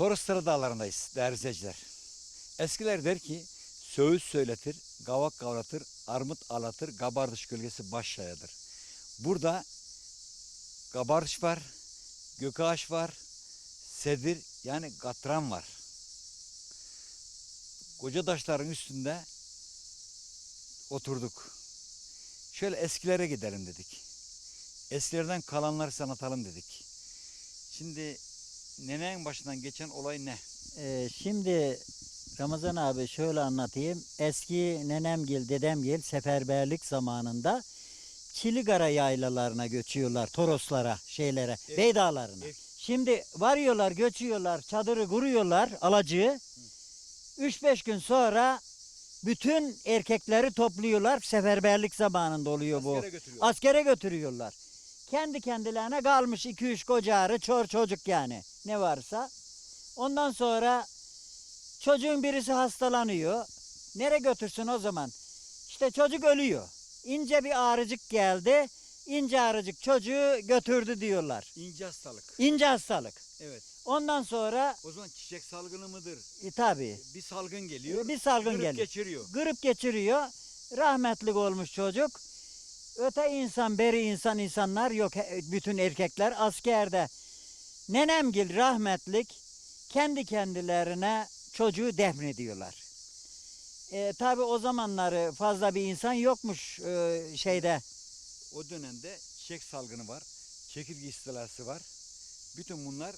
Torosları dağlarındayız değerli izleyiciler. Eskiler der ki söğüt söyletir, gavak kavratır, armut alatır, gabardış gölgesi baş yayadır. Burada gabarış var, gökağaç var, sedir yani katran var. Koca taşların üstünde oturduk. Şöyle eskilere gidelim dedik. Eskilerden kalanları sana atalım dedik. Şimdi nenenin başından geçen olay ne? Ee, şimdi Ramazan abi şöyle anlatayım. Eski nenemgil, dedemgil seferberlik zamanında Çiligara yaylalarına göçüyorlar. Toroslara, şeylere, Evet. beydağlarına. Evet. Şimdi varıyorlar, göçüyorlar, çadırı kuruyorlar, alacığı. 3-5 gün sonra bütün erkekleri topluyorlar. Seferberlik zamanında oluyor bu. Askere götürüyor. Askere götürüyorlar. Kendi kendilerine kalmış 2-3 kocarı, çor çocuk yani ne varsa. Ondan sonra çocuğun birisi hastalanıyor. Nereye götürsün o zaman? İşte çocuk ölüyor. İnce bir ağrıcık geldi. İnce ağrıcık çocuğu götürdü diyorlar. İnce hastalık. İnce hastalık. Evet. Ondan sonra O zaman çiçek salgını mıdır? e, tabii Bir salgın geliyor. bir salgın Grip geliyor. geçiriyor. Grip geçiriyor. Rahmetlik olmuş çocuk. Öte insan, beri insan insanlar yok. Bütün erkekler askerde. Nenemgil rahmetlik kendi kendilerine çocuğu defnediyorlar. E, Tabi o zamanları fazla bir insan yokmuş e, şeyde. O dönemde çiçek salgını var. Çekirge istilası var. Bütün bunlar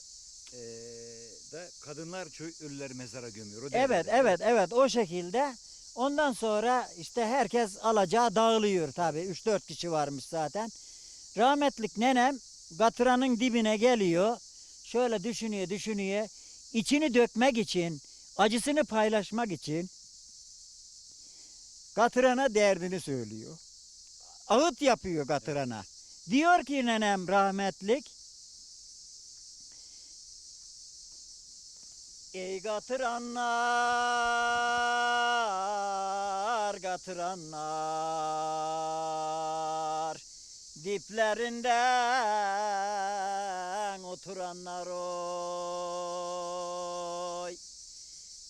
eee da kadınlar ölüleri mezara gömüyor. O Evet, evet, evet o şekilde. Ondan sonra işte herkes alacağı dağılıyor tabii. 3-4 kişi varmış zaten. Rahmetlik nenem gatıranın dibine geliyor. Şöyle düşünüyor, düşünüyor. İçini dökmek için, acısını paylaşmak için gatırana derdini söylüyor. Ağıt yapıyor gatırana. Diyor ki nenem rahmetlik, Ey gatıranlar, gatıranlar, diplerinden oturanlar oy.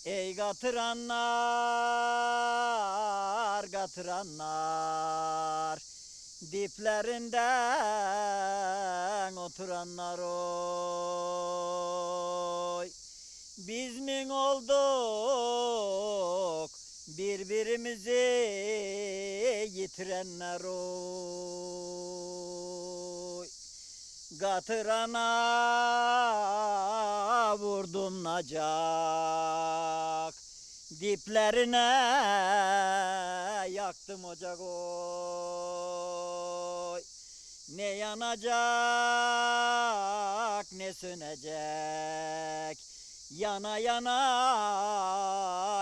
Ey gatıranlar, gatıranlar, diplerinden oturanlar oy. Biz mi olduk birbirimizi yitirenler oy. Gatırana vurdum nacak. Diplerine yaktım ocak oy. Ne yanacak ne sönecek Yana yana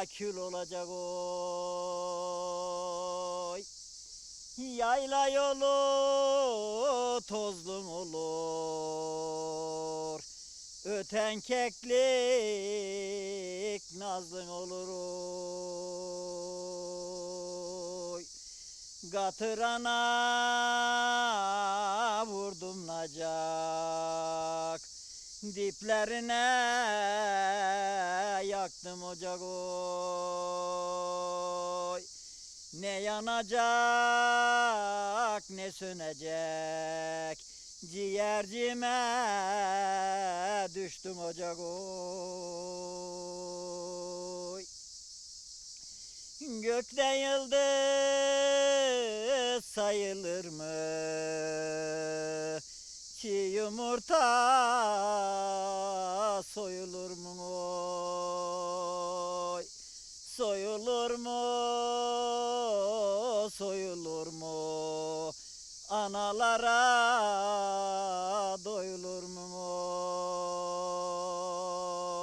kül olacak oy. Yayla yolu tozlum olur. Öten keklik nazlın olur oy. Gatırana vurdum nacak Diplerine yaktım ocak oy Ne yanacak ne sönecek Ciğercime düştüm ocak oy Gökten yıldız sayılır mı? Çiğ yumurta soyulur mu oy? Soyulur mu? Soyulur mu? Analara doyulur mu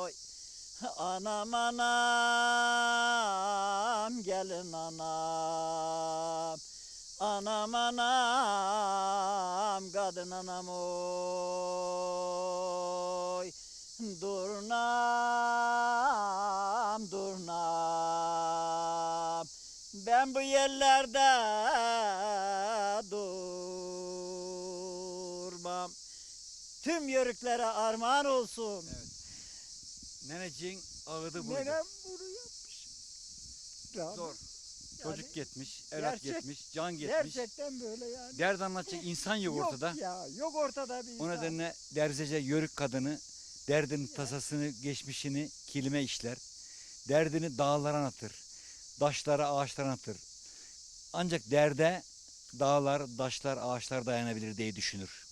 oy? Anam anam gelin anam Anam anam kadın anam oy Durnam durnam Ben bu yerlerde durmam Tüm yörüklere armağan olsun. Evet. Neneciğin ağıdı buydu. Nenem bunu yapmış. Zor. Çocuk gitmiş, evlat gerçek- gitmiş, can gitmiş. Gerçekten böyle yani. Derd anlatacak insan yok, ortada. ya. Yok ortada bir O insan. nedenle derzece yörük kadını derdinin tasasını, geçmişini kilime işler. Derdini dağlara anlatır. Taşlara, ağaçlara anlatır. Ancak derde dağlar, taşlar, ağaçlar dayanabilir diye düşünür.